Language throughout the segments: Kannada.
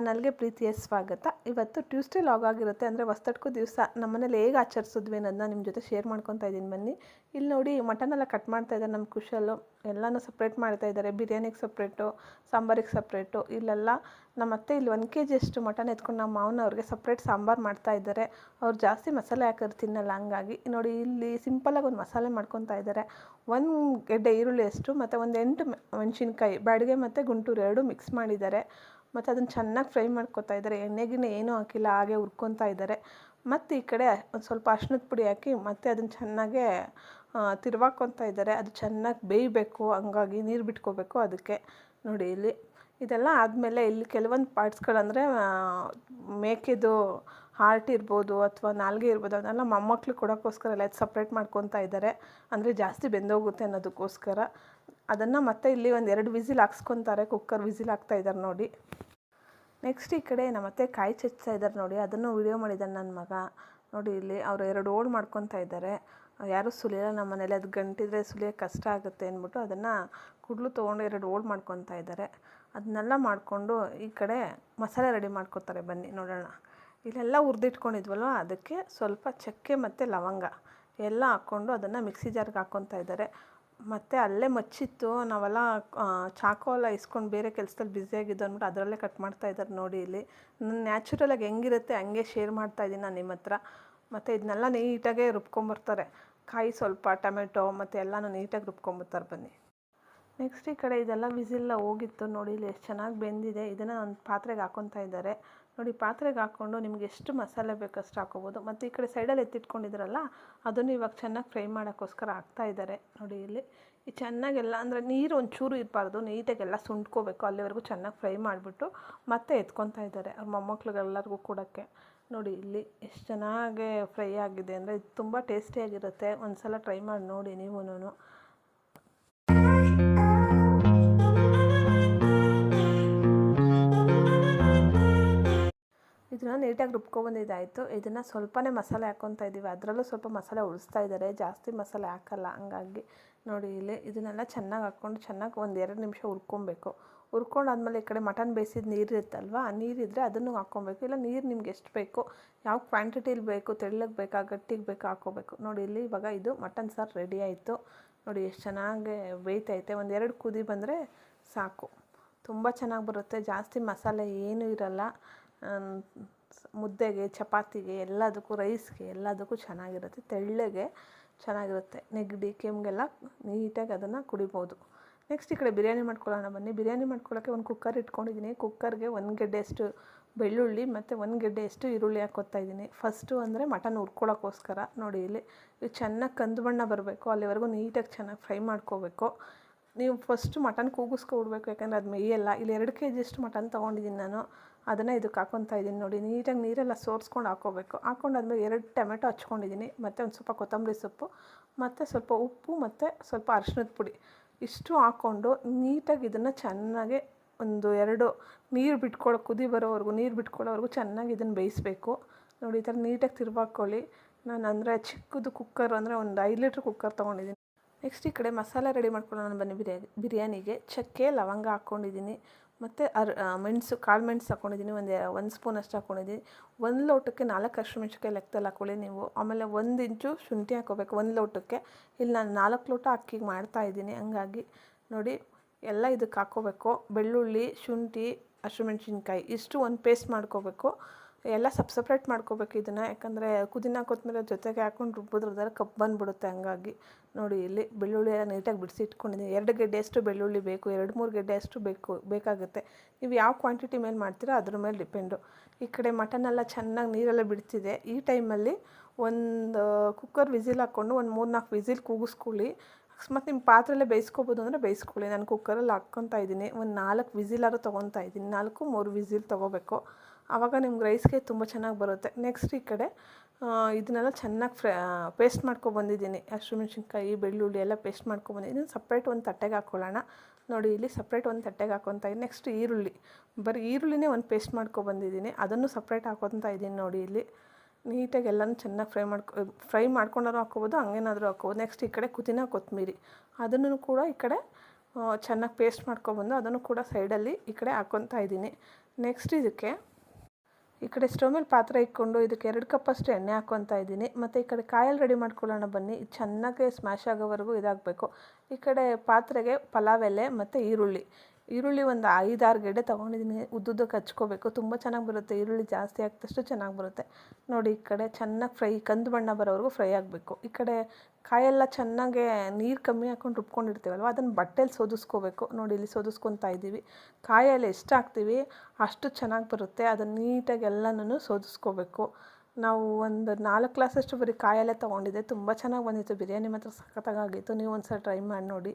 ಚಾನಲ್ಗೆ ಪ್ರೀತಿಯ ಸ್ವಾಗತ. ಇವತ್ತು ಟ್ಯೂಸ್ಡೇ ಲಾಗ್ ಆಗಿರುತ್ತೆ. ಅಂದರೆ ಹೊಸ್ತಡ್ಕೋ ದಿವಸ ನಮ್ಮನೇಲಿ ಹೇಗೆ ಆಚರಿಸಿದ್ವಿ ಅನ್ನೋದನ್ನ ನಿಮ್ಮ ಜೊತೆ ಶೇರ್ ಮಾಡ್ಕೊತಾ ಇದ್ದೀನಿ. ಬನ್ನಿ. ಇಲ್ಲಿ ನೋಡಿ ಮಟನ್ ಎಲ್ಲ ಕಟ್ ಮಾಡ್ತಾ ಇದ್ದಾರೆ ನಮ್ಮ ಕುಶಲು. ಎಲ್ಲನೂ ಸಪ್ರೇಟ್ ಮಾಡ್ತಾ ಇದ್ದಾರೆ. ಬಿರಿಯಾನಿಗೆ ಸಪ್ರೇಟು ಸಾಂಬಾರಿಗೆ ಸಪ್ರೇಟು ಇಲ್ಲೆಲ್ಲ ನಮ್ಮ ಅತ್ತೆ ಇಲ್ಲಿ ಒಂದು ಕೆ ಜಿಯಷ್ಟು ಮಟನ್ ಎತ್ಕೊಂಡು ನಮ್ಮ ಮಾವನವ್ರಿಗೆ ಸಪ್ರೇಟ್ ಸಾಂಬಾರು ಮಾಡ್ತಾ ಇದ್ದಾರೆ. ಅವ್ರು ಜಾಸ್ತಿ ಮಸಾಲೆ ಹಾಕಿದ್ರು ತಿನ್ನಲ್ಲ ಹಂಗಾಗಿ. ನೋಡಿ ಇಲ್ಲಿ ಸಿಂಪಲಾಗಿ ಒಂದು ಮಸಾಲೆ ಮಾಡ್ಕೊತಾ ಇದ್ದಾರೆ. ಒಂದು ಗೆಡ್ಡೆ ಈರುಳ್ಳಿ ಅಷ್ಟು, ಮತ್ತು ಒಂದು ಎಂಟು ಮೆಣಸಿನ್ಕಾಯಿ, ಬಾಡಿಗೆ ಮತ್ತು ಗುಂಟೂರು ಎರಡು ಮಿಕ್ಸ್ ಮಾಡಿದ್ದಾರೆ. ಮತ್ತು ಅದನ್ನು ಚೆನ್ನಾಗಿ ಫ್ರೈ ಮಾಡ್ಕೊತಾ ಇದ್ದಾರೆ. ಎಣ್ಣೆಗಿನ್ನ ಏನೂ ಹಾಕಿಲ್ಲ, ಹಾಗೆ ಹುರ್ಕೊತಾ ಇದ್ದಾರೆ. ಮತ್ತು ಈ ಕಡೆ ಒಂದು ಸ್ವಲ್ಪ ಅರ್ಶಿನದ ಪುಡಿ ಹಾಕಿ ಮತ್ತೆ ಅದನ್ನು ಚೆನ್ನಾಗೇ ತಿರ್ವಾಕೊತಾ ಇದ್ದಾರೆ. ಅದು ಚೆನ್ನಾಗಿ ಬೇಯಬೇಕು, ಹಂಗಾಗಿ ನೀರು ಬಿಟ್ಕೋಬೇಕು ಅದಕ್ಕೆ. ನೋಡಿ ಇಲ್ಲಿ. ಇದೆಲ್ಲ ಆದಮೇಲೆ ಇಲ್ಲಿ ಕೆಲವೊಂದು ಪಾರ್ಟ್ಸ್ಗಳಂದರೆ ಮೇಕೆದು ಹಾರ್ಟ್ ಇರ್ಬೋದು ಅಥವಾ ನಾಲ್ಗೆ ಇರ್ಬೋದು ಅದನ್ನೆಲ್ಲ ಮೊಮ್ಮಕ್ಳಿಗೆ ಕೊಡೋಕ್ಕೋಸ್ಕರ ಎಲ್ಲ ಸಪ್ರೇಟ್ ಮಾಡ್ಕೊತಾ ಇದ್ದಾರೆ. ಅಂದರೆ ಜಾಸ್ತಿ ಬೆಂದೋಗುತ್ತೆ ಅನ್ನೋದಕ್ಕೋಸ್ಕರ. ಅದನ್ನು ಮತ್ತೆ ಇಲ್ಲಿ ಒಂದು ಎರಡು ವಿಸಿಲ್ ಹಾಕ್ಸ್ಕೊತಾರೆ. ಕುಕ್ಕರ್ ವಿಸಿಲ್ ಹಾಕ್ತಾ ಇದ್ದಾರೆ ನೋಡಿ. ನೆಕ್ಸ್ಟ್ ಈ ಕಡೆ ನಮ್ಮ ಅತ್ತೆ ಕಾಯಿ ಚಚ್ತಾ ಇದ್ದಾರೆ ನೋಡಿ. ಅದನ್ನು ವಿಡಿಯೋ ಮಾಡಿದ್ದಾನೆ ನನ್ನ ಮಗ. ನೋಡಿ ಇಲ್ಲಿ ಅವರು ಎರಡು ಓಡ್ ಮಾಡ್ಕೊತಾ ಇದ್ದಾರೆ ಯಾರೂ ಸುಲಿಯಲ್ಲ ನಮ್ಮ ಮನೇಲಿ ಅದು ಗಂಟಿದ್ರೆ ಸುಲಿಯೋಕ್ಕೆ ಕಷ್ಟ ಆಗುತ್ತೆ ಅಂದ್ಬಿಟ್ಟು ಅದನ್ನು ಕುಡ್ಲು ತೊಗೊಂಡು ಎರಡು ಓಡ್ ಮಾಡ್ಕೊತಾ ಇದ್ದಾರೆ ಅದನ್ನೆಲ್ಲ ಮಾಡಿಕೊಂಡು ಈ ಕಡೆ ಮಸಾಲೆ ರೆಡಿ ಮಾಡ್ಕೊತಾರೆ. ಬನ್ನಿ ನೋಡೋಣ. ಇಲ್ಲೆಲ್ಲ ಹುರಿದಿಟ್ಕೊಂಡಿದ್ವಲ್ವ? ಅದಕ್ಕೆ ಸ್ವಲ್ಪ ಚಕ್ಕೆ ಮತ್ತು ಲವಂಗ ಎಲ್ಲ ಹಾಕ್ಕೊಂಡು ಅದನ್ನು ಮಿಕ್ಸಿ ಜಾರ್ಗೆ ಹಾಕ್ಕೊತಾ ಇದ್ದಾರೆ ಮತ್ತು ಅಲ್ಲೇ ಮಚ್ಚಿತ್ತು. ನಾವೆಲ್ಲ ಚಾಕು ಎಲ್ಲ ಇಸ್ಕೊಂಡು ಬೇರೆ ಕೆಲಸದಲ್ಲಿ ಬ್ಯುಸಿಯಾಗಿದ್ದು ಅಂದ್ಬಿಟ್ಟು ಅದರಲ್ಲೇ ಕಟ್ ಮಾಡ್ತಾ ಇದ್ದಾರೆ ನೋಡಿ ಇಲ್ಲಿ. ನ್ಯಾಚುರಲಾಗಿ ಹೆಂಗಿರುತ್ತೆ ಹಂಗೆ ಶೇರ್ ಮಾಡ್ತಾ ಇದ್ದೀನಿ ನಾನು ನಿಮ್ಮ ಹತ್ರ. ಮತ್ತು ಇದನ್ನೆಲ್ಲ ನೀಟಾಗೆ ರುಬ್ಕೊಂಬರ್ತಾರೆ ಕಾಯಿ ಸ್ವಲ್ಪ, ಟೊಮೆಟೊ ಮತ್ತು ಎಲ್ಲನೂ ನೀಟಾಗಿ ರುಬ್ಕೊಂಬರ್ತಾರೆ ಬನ್ನಿ. ನೆಕ್ಸ್ಟ್ ಈ ಕಡೆ ಇದೆಲ್ಲ ವಿಸಿಲ್ಲ ಹೋಗಿತ್ತು ನೋಡಿ, ಇಲ್ಲಿ ಎಷ್ಟು ಚೆನ್ನಾಗಿ ಬೆಂದಿದೆ. ಇದನ್ನು ಒಂದು ಪಾತ್ರೆಗೆ ಹಾಕ್ಕೊತಾ ಇದ್ದಾರೆ. ನೋಡಿ, ಪಾತ್ರೆಗೆ ಹಾಕ್ಕೊಂಡು ನಿಮ್ಗೆ ಎಷ್ಟು ಮಸಾಲೆ ಬೇಕಷ್ಟು ಹಾಕೋಬೋದು. ಮತ್ತು ಈ ಕಡೆ ಸೈಡಲ್ಲಿ ಎತ್ತಿಟ್ಕೊಂಡಿದ್ರಲ್ಲ, ಅದನ್ನು ಇವಾಗ ಚೆನ್ನಾಗಿ ಫ್ರೈ ಮಾಡೋಕ್ಕೋಸ್ಕರ ಇದ್ದಾರೆ. ನೋಡಿ ಇಲ್ಲಿ. ಈ ಚೆನ್ನಾಗೆಲ್ಲ, ಅಂದರೆ ನೀರು ಒಂಚೂರು ಇರಬಾರ್ದು, ನೀಟಾಗೆಲ್ಲ ಸುಂಡ್ಕೋಬೇಕು ಅಲ್ಲಿವರೆಗೂ ಚೆನ್ನಾಗಿ ಫ್ರೈ ಮಾಡಿಬಿಟ್ಟು ಮತ್ತೆ ಎತ್ಕೊತಾ ಇದ್ದಾರೆ ಅವ್ರ ಮೊಮ್ಮಕ್ಳಿಗೆಲ್ಲರಿಗೂ ಕೊಡೋಕ್ಕೆ. ನೋಡಿ ಇಲ್ಲಿ ಎಷ್ಟು ಚೆನ್ನಾಗಿ ಫ್ರೈ ಆಗಿದೆ. ಅಂದರೆ ಇದು ತುಂಬ ಟೇಸ್ಟಿಯಾಗಿರುತ್ತೆ. ಒಂದು ಸಲ ಟ್ರೈ ಮಾಡಿ ನೋಡಿ ನೀವೂ ಇದನ್ನ ನೀಟಾಗಿ ರುಬ್ಕೊಬಂದಿದ್ದಾಯಿತು ಇದನ್ನು ಸ್ವಲ್ಪನೇ ಮಸಾಲೆ ಹಾಕ್ಕೊತಾ ಇದ್ದೀವಿ ಅದರಲ್ಲೂ ಸ್ವಲ್ಪ ಮಸಾಲೆ ಉಳಿಸ್ತಾ ಇದ್ದಾರೆ. ಜಾಸ್ತಿ ಮಸಾಲೆ ಹಾಕಲ್ಲ. ಹಂಗಾಗಿ ನೋಡಿ ಇಲ್ಲಿ ಇದನ್ನೆಲ್ಲ ಚೆನ್ನಾಗಿ ಹಾಕ್ಕೊಂಡು ಚೆನ್ನಾಗಿ ಒಂದು ಎರಡು ನಿಮಿಷ ಹುರ್ಕೊಬೇಕು. ಹುರ್ಕೊಂಡಾದ್ಮೇಲೆ ಈ ಕಡೆ ಮಟನ್ ಬೇಯಿಸಿದ ನೀರು ಇರುತ್ತಲ್ವ ಆ ನೀರಿದ್ದರೆ ಅದನ್ನು ಹಾಕ್ಕೊಬೇಕು. ಇಲ್ಲ ನೀರು ನಿಮ್ಗೆ ಎಷ್ಟು ಬೇಕು, ಯಾವ ಕ್ವಾಂಟಿಟಿಲಿ ಬೇಕು, ತೆಳ್ಳಗೆ ಬೇಕಾ, ಗಟ್ಟಿಗೆ ಬೇಕಾ ಹಾಕ್ಕೋಬೇಕು. ನೋಡಿ ಇಲ್ಲಿ ಇವಾಗ ಇದು ಮಟನ್ ಸಾರು ರೆಡಿ ಆಯಿತು. ನೋಡಿ ಎಷ್ಟು ಚೆನ್ನಾಗಿ ಬೇಯ್ತೈತೆ. ಒಂದು ಎರಡು ಕುದಿ ಬಂದರೆ ಸಾಕು. ತುಂಬ ಚೆನ್ನಾಗಿ ಬರುತ್ತೆ. ಜಾಸ್ತಿ ಮಸಾಲೆ ಏನೂ ಇರಲ್ಲ. ಮುದ್ದೆಗೆ, ಚಪಾತಿಗೆ, ಎಲ್ಲದಕ್ಕೂ ರೈಸ್ಗೆ, ಎಲ್ಲದಕ್ಕೂ ಚೆನ್ನಾಗಿರುತ್ತೆ. ತೆಳ್ಳಗೆ ಚೆನ್ನಾಗಿರುತ್ತೆ. ನೆಗಡಿ ಕೆಮ್ಮಿಗೆಲ್ಲ ನೀಟಾಗಿ ಅದನ್ನು ಕುಡಿಬೋದು. ನೆಕ್ಸ್ಟ್ ಈ ಕಡೆ ಬಿರಿಯಾನಿ ಮಾಡ್ಕೊಳ್ಳೋಣ ಬನ್ನಿ. ಬಿರಿಯಾನಿ ಮಾಡ್ಕೊಳ್ಳೋಕ್ಕೆ ಒಂದು ಕುಕ್ಕರ್ ಇಟ್ಕೊಂಡಿದ್ದೀನಿ ಕುಕ್ಕರ್ಗೆ ಒಂದು ಗೆಡ್ಡೆಯಷ್ಟು ಬೆಳ್ಳುಳ್ಳಿ ಮತ್ತು ಒಂದು ಗೆಡ್ಡೆಯಷ್ಟು ಈರುಳ್ಳಿ ಹಾಕೋತಾ ಇದ್ದೀನಿ ಫಸ್ಟು ಅಂದರೆ ಮಟನ್ ಹುರ್ಕೊಳ್ಳೋಕ್ಕೋಸ್ಕರ ನೋಡಿ ಇಲ್ಲಿ ಇದು ಚೆನ್ನಾಗಿ ಕಂದು ಬಣ್ಣ ಬರಬೇಕು. ಅಲ್ಲಿವರೆಗೂ ನೀಟಾಗಿ ಚೆನ್ನಾಗಿ ಫ್ರೈ ಮಾಡ್ಕೋಬೇಕು. ನೀವು ಫಸ್ಟ್ ಮಟನ್ ಕೂಗಿಸ್ಕೊಬಿಡ್ಬೇಕು. ಯಾಕಂದರೆ ಅದು ಮೇಯಲ್ಲ. ಇಲ್ಲಿ ಎರಡು ಕೆ ಜಿಯಷ್ಟು ಮಟನ್ ತೊಗೊಂಡಿದ್ದೀನಿ ನಾನು. ಅದನ್ನು ಇದಕ್ಕೆ ಹಾಕ್ಕೊತಾ ಇದ್ದೀನಿ ನೋಡಿ, ನೀಟಾಗಿ ನೀರೆಲ್ಲ ಸೋರ್ಸ್ಕೊಂಡು ಹಾಕ್ಕೋಬೇಕು ಹಾಕ್ಕೊಂಡಾದ್ಮೇಲೆ ಎರಡು ಟೊಮೆಟೊ ಹಚ್ಕೊಂಡಿದ್ದೀನಿ, ಮತ್ತು ಒಂದು ಸ್ವಲ್ಪ ಕೊತ್ತಂಬರಿ ಸೊಪ್ಪು, ಮತ್ತು ಸ್ವಲ್ಪ ಉಪ್ಪು, ಮತ್ತು ಸ್ವಲ್ಪ ಅರಿಶಿನದ ಪುಡಿ. ಇಷ್ಟು ಹಾಕ್ಕೊಂಡು ನೀಟಾಗಿ ಇದನ್ನು ಚೆನ್ನಾಗಿ ಒಂದು ಎರಡು ನೀರು ಬಿಟ್ಕೊಳ್ಳೋ ಕುದಿ ಬರೋವರೆಗೂ ನೀರು ಬಿಟ್ಕೊಳ್ಳೋವರೆಗೂ ಚೆನ್ನಾಗಿ ಇದನ್ನು ಬೇಯಿಸಬೇಕು. ನೋಡಿ, ಈ ಥರ ನೀಟಾಗಿ ತಿರ್ವಾಕೊಳ್ಳಿ. ನಾನು ಅಂದರೆ ಚಿಕ್ಕದು ಕುಕ್ಕರ್ ಅಂದರೆ ಒಂದು ಐದು ಲೀಟ್ರ್ ಕುಕ್ಕರ್ ತೊಗೊಂಡಿದ್ದೀನಿ. ನೆಕ್ಸ್ಟ್ ಈ ಕಡೆ ಮಸಾಲೆ ರೆಡಿ ಮಾಡ್ಕೊಳ್ಳೋಣ ಬನ್ನಿ ಬಿರಿಯಾನಿ, ಬಿರಿಯಾನಿಗೆ. ಚಕ್ಕೆ, ಲವಂಗ ಹಾಕ್ಕೊಂಡಿದ್ದೀನಿ ಮತ್ತು ಅರ್ ಮೆಣಸು, ಕಾಳು ಮೆಣಸು ಹಾಕ್ಕೊಂಡಿದ್ದೀನಿ ಒಂದು ಒಂದು ಸ್ಪೂನ್ ಅಷ್ಟು ಹಾಕ್ಕೊಂಡಿದ್ದೀನಿ ಒಂದು ಲೋಟಕ್ಕೆ ನಾಲ್ಕು ಮೆಣಸಿನಕಾಯಿ ಲೆಕ್ಕದಲ್ಲಿ ಹಾಕ್ಕೊಳ್ಳಿ ನೀವು. ಆಮೇಲೆ ಒಂದು ಇಂಚು ಶುಂಠಿ ಹಾಕ್ಕೋಬೇಕು ಒಂದು ಲೋಟಕ್ಕೆ. ಇಲ್ಲಿ ನಾನು ನಾಲ್ಕು ಲೋಟ ಅಕ್ಕಿಗೆ ಮಾಡ್ತಾಯಿದ್ದೀನಿ ಹಂಗಾಗಿ ನೋಡಿ, ಎಲ್ಲ ಇದಕ್ಕೆ ಹಾಕ್ಕೋಬೇಕು ಬೆಳ್ಳುಳ್ಳಿ, ಶುಂಠಿ ಹಸಿಮೆಣ್ಸಿನ್ಕಾಯಿ ಇಷ್ಟು ಒಂದು ಪೇಸ್ಟ್ ಮಾಡ್ಕೋಬೇಕು. ಎಲ್ಲ ಸಪ್ ಸಪ್ರೇಟ್ ಮಾಡ್ಕೋಬೇಕು ಇದನ್ನು. ಯಾಕಂದರೆ ಕುದಿನ ಕೊತ್ತಂಬರಿ ಜೊತೆಗೆ ಹಾಕೊಂಡು ರುಬ್ಬಿದ್ರದಾರೆ ಕಪ್ಪು ಬಂದುಬಿಡುತ್ತೆ ಹಂಗಾಗಿ. ನೋಡಿ ಇಲ್ಲಿ ಬೆಳ್ಳುಳ್ಳಿ ಎಲ್ಲ ನೀಟಾಗಿ ಬಿಡಿಸಿ ಇಟ್ಕೊಂಡಿದ್ದೀನಿ. ಎರಡು ಗೆಡ್ಡೆಯಷ್ಟು ಬೆಳ್ಳುಳ್ಳಿ ಬೇಕು, ಎರಡು ಮೂರು ಗೆಡ್ಡೆಯಷ್ಟು ಬೇಕು, ಬೇಕಾಗುತ್ತೆ. ನೀವು ಯಾವ ಕ್ವಾಂಟಿಟಿ ಮೇಲೆ ಮಾಡ್ತೀರೋ ಅದ್ರ ಮೇಲೆ ಡಿಪೆಂಡು ಈ ಕಡೆ ಮಟನೆಲ್ಲ ಚೆನ್ನಾಗಿ ನೀರೆಲ್ಲ ಬಿಡ್ತಿದೆ. ಈ ಟೈಮಲ್ಲಿ ಒಂದು ಕುಕ್ಕರ್ ವಿಸಿಲ್ ಹಾಕ್ಕೊಂಡು ಒಂದು ಮೂರು ನಾಲ್ಕು ವಿಸಿಲ್ ಕೂಗಿಸ್ಕೊಳ್ಳಿ. ಅಕಸ್ಮಾತ್ ನಿಮ್ಮ ಪಾತ್ರೆಯಲ್ಲೇ ಬೇಯಿಸ್ಕೊಬೋದು ಅಂದರೆ ಬೇಯಿಸ್ಕೊಳ್ಳಿ. ನಾನು ಕುಕ್ಕರಲ್ಲಿ ಹಾಕ್ಕೊತಾ ಇದ್ದೀನಿ. ಒಂದು ನಾಲ್ಕು ವಿಸಿಲಾರು ತೊಗೊತಾ ಇದ್ದೀನಿ. ನಾಲ್ಕು, ಮೂರು ವಿಸಿಲ್ ತೊಗೋಬೇಕು. ಆವಾಗ ನಿಮ್ಗೆ ರೈಸ್ಗೆ ತುಂಬ ಚೆನ್ನಾಗಿ ಬರುತ್ತೆ. ನೆಕ್ಸ್ಟ್ ಈ ಕಡೆ ಇದನ್ನೆಲ್ಲ ಚೆನ್ನಾಗಿ ಫ್ರೈ ಪೇಸ್ಟ್ ಮಾಡ್ಕೊಬಂದಿದ್ದೀನಿ ಹಸಿಮೆಣ್ಸಿನ್ಕಾಯಿ ಬೆಳ್ಳುಳ್ಳಿ ಎಲ್ಲ ಪೇಸ್ಟ್ ಮಾಡ್ಕೊಬಂದಿದ್ದೀನಿ ಸಪ್ರೇಟ್ ಒಂದು ತಟ್ಟೆಗೆ ಹಾಕ್ಕೊಳ್ಳೋಣ ನೋಡಿ, ಇಲ್ಲಿ ಸಪ್ರೇಟ್ ಒಂದು ತಟ್ಟೆಗೆ ಹಾಕೊತ ಇದ್ದೀನಿ. ನೆಕ್ಸ್ಟ್ ಈರುಳ್ಳಿ. ಬರೀ ಈರುಳ್ಳಿನೇ ಒಂದು ಪೇಸ್ಟ್ ಮಾಡ್ಕೊಬಂದಿದ್ದೀನಿ ಅದನ್ನು ಸಪ್ರೇಟ್ ಹಾಕೋತ ಇದ್ದೀನಿ ನೋಡಿ ಇಲ್ಲಿ. ನೀಟಾಗಿ ಎಲ್ಲನೂ ಚೆನ್ನಾಗಿ ಫ್ರೈ ಮಾಡ್ಕೊ ಫ್ರೈ ಮಾಡ್ಕೊಂಡಾರು ಹಾಕ್ಕೋಬೋದು, ಹಂಗೇನಾದರೂ ಹಾಕ್ಕೋಬೋದು. ನೆಕ್ಸ್ಟ್ ಈ ಕಡೆ ಕುದಿನ ಕೊತ್ತಂಬರಿ ಅದನ್ನು ಕೂಡ ಈ ಕಡೆ ಚೆನ್ನಾಗಿ ಪೇಸ್ಟ್ ಮಾಡ್ಕೊಬಂದು ಅದನ್ನು ಕೂಡ ಸೈಡಲ್ಲಿ ಈ ಕಡೆ ಹಾಕ್ಕೊತಾ ಇದ್ದೀನಿ. ನೆಕ್ಸ್ಟ್ ಇದಕ್ಕೆ ಈ ಕಡೆ ಸ್ಟವ್ ಮೇಲೆ ಪಾತ್ರೆ ಇಟ್ಕೊಂಡು ಇದಕ್ಕೆ ಎರಡು ಕಪ್ಪಷ್ಟು ಎಣ್ಣೆ ಹಾಕ್ಕೊತಾ ಇದ್ದೀನಿ. ಮತ್ತು ಈ ಕಡೆ ಕಾಯಲ್ಲಿ ರೆಡಿ ಮಾಡ್ಕೊಳ್ಳೋಣ ಬನ್ನಿ. ಇದು ಚೆನ್ನಾಗಿ ಸ್ಮ್ಯಾಶ್ ಆಗೋವರೆಗೂ ಇದಾಗಬೇಕು. ಈ ಕಡೆ ಪಾತ್ರೆಗೆ ಪಲಾವ್ ಎಲೆ ಮತ್ತು ಈರುಳ್ಳಿ. ಈರುಳ್ಳಿ ಒಂದು ಐದಾರು ಗೆಡ್ಡೆ ತೊಗೊಂಡಿದ್ದೀನಿ ಉದ್ದುದ್ದಕ್ಕೆ ಹಚ್ಕೋಬೇಕು ತುಂಬ ಚೆನ್ನಾಗಿ ಬರುತ್ತೆ, ಈರುಳ್ಳಿ ಜಾಸ್ತಿ ಹಾಕಿದಷ್ಟು ಚೆನ್ನಾಗಿ ಬರುತ್ತೆ. ನೋಡಿ, ಈ ಕಡೆ ಚೆನ್ನಾಗಿ ಫ್ರೈ, ಕಂದು ಬಣ್ಣ ಬರೋವರೆಗೂ ಫ್ರೈ ಆಗಬೇಕು. ಈ ಕಡೆ ಕಾಯೆಲ್ಲ ಚೆನ್ನಾಗೆ ನೀರು ಕಮ್ಮಿ ಹಾಕ್ಕೊಂಡು ರುಬ್ಕೊಂಡಿರ್ತೀವಲ್ವ, ಅದನ್ನು ಬಟ್ಟೆಲಿ ಸೋದಿಸ್ಕೋಬೇಕು. ನೋಡಿ, ಇಲ್ಲಿ ಸೋದಿಸ್ಕೊತಾ ಇದ್ದೀವಿ. ಕಾಯೆಲ್ಲ ಎಷ್ಟು ಹಾಕ್ತೀವಿ, ಅಷ್ಟು ಚೆನ್ನಾಗಿ ಬರುತ್ತೆ. ಅದನ್ನು ನೀಟಾಗಿ ಎಲ್ಲನೂ ಸೋದಿಸ್ಕೋಬೇಕು. ನಾವು ಒಂದು ನಾಲ್ಕು ಗ್ಲಾಸಷ್ಟು ಬರೀ ಕಾಯಲ್ಲೇ ತೊಗೊಂಡಿದ್ದೆ. ತುಂಬ ಚೆನ್ನಾಗಿ ಬಂದಿತ್ತು. ಬಿರಿಯಾನಿ ಮಾತ್ರ ಸಖತ್ತಾಗಿತ್ತು ನೀವು ಒಂದು ಸಲ ಟ್ರೈ ಮಾಡಿ ನೋಡಿ.